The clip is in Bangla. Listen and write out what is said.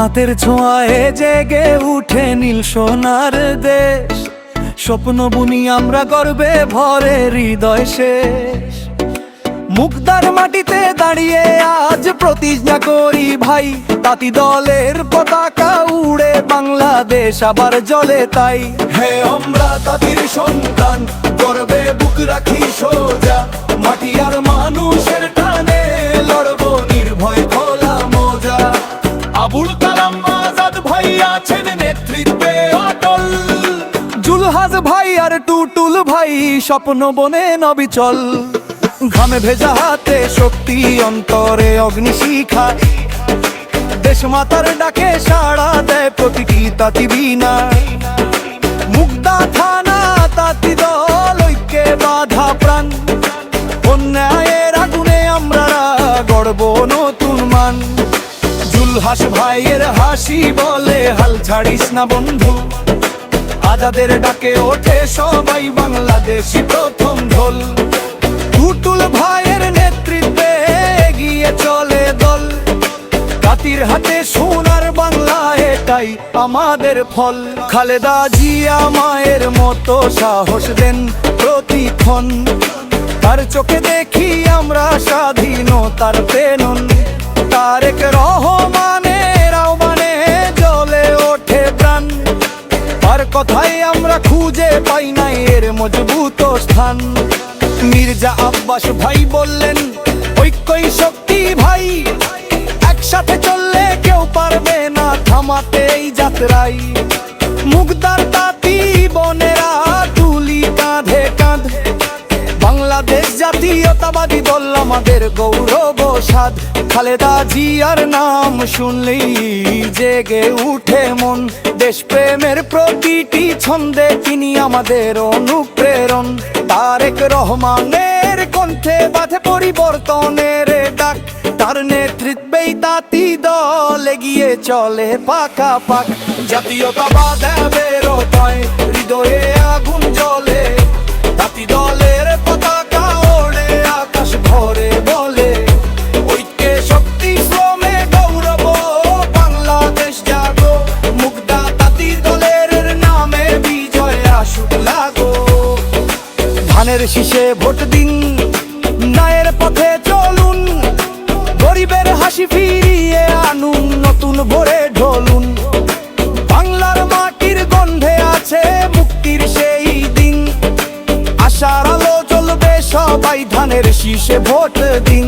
তাঁতের ছোঁয়ায় জেগে উঠে নীল সোনার দেশ। স্বপ্ন বুনি আমরা গর্বে, ভরে হৃদয় শেষ। মুগদার মাটিতে দাঁড়িয়ে আজ প্রতিজ্ঞা করি ভাই, তাঁতি দলের পতাকা উড়ে বাংলাদেশ আবার জলে তাই। হে আমরা তাঁতির সন্তান, গর্বে বুক রাখি সোজা। মাটি আর মানুষের টানে লড়বো নির্ভয় খোলা মোজা। আবুল ভাই আছেন নেতৃত্বে অটল। জুলহাজ ভাই আর টুটুল ভাই স্বপ্ন বনে নবিচল। ঘামে ভেজা হাতে শক্তি অন্তরে দেশ মাতার ডাকে সাড়া দেয় প্রতিটি বিনা থানা তাঁতি দল ঐক্যে বাধা প্রাণ। অন্যায়ের আগুনে আমরা গড়ব নতুন মান। জুলহাস ভাইয়ের হাসি বলে হাল ছাড়িস না বন্ধু। আজাদের ডাকে ওঠে সবাই বাংলাদেশি প্রথম ঢোল। টুটুল ভাইয়ের নেতৃত্বে এগিয়ে চলে দল। কাতির হাতে সোনার বাংলা এটাই আমাদের ফল। খালেদা জিয়া মায়ের মতো সাহস দেন প্রতিক্ষণ। তার চোখে দেখি আমরা স্বাধীনতার প্রেরণ। তারেক রহমানের কথাই আমরা খুঁজে পাই নাই এর মজবুত স্থান। মির্জা আব্বাস ভাই বললেন, ঐক্যই শক্তি ভাই, একসাথে চললে কেউ পারবে না থামাতে এই যাত্রাই। মুগদার তাঁতি বনেরা তুলি কাঁধে কাঁধ, বাংলাদেশ জাতীয়তাবাদী দল আমাদের গৌরব সাদ খালেদা জিয়ার নাম শুনলেই জেগে উঠে মন। দেশপ্রেমের প্রতিটি ছন্দে তিনি আমাদের অনুপ্রেরণ। তারেক রহমানের কণ্ঠে বাঁধে পরিবর্তনের ডাক। তার নেতৃত্বেই তাঁতি দল এগিয়ে চলে পাকা পাক জাতীয়তাবাদ বেরোতায় হৃদয়ে আগুন জ্বলে। তাঁতি দলের ধানের শীষে ভোট দিন নায়ের পথে চলুন, গরিবের হাসি ফিরিয়ে আনুন, নতুন ভরে ঢলুন। বাংলার মাটির গন্ধে আছে মুক্তির সেই দিন। আশার আলো চলবে সবাই ধানের শীষে ভোট দিন।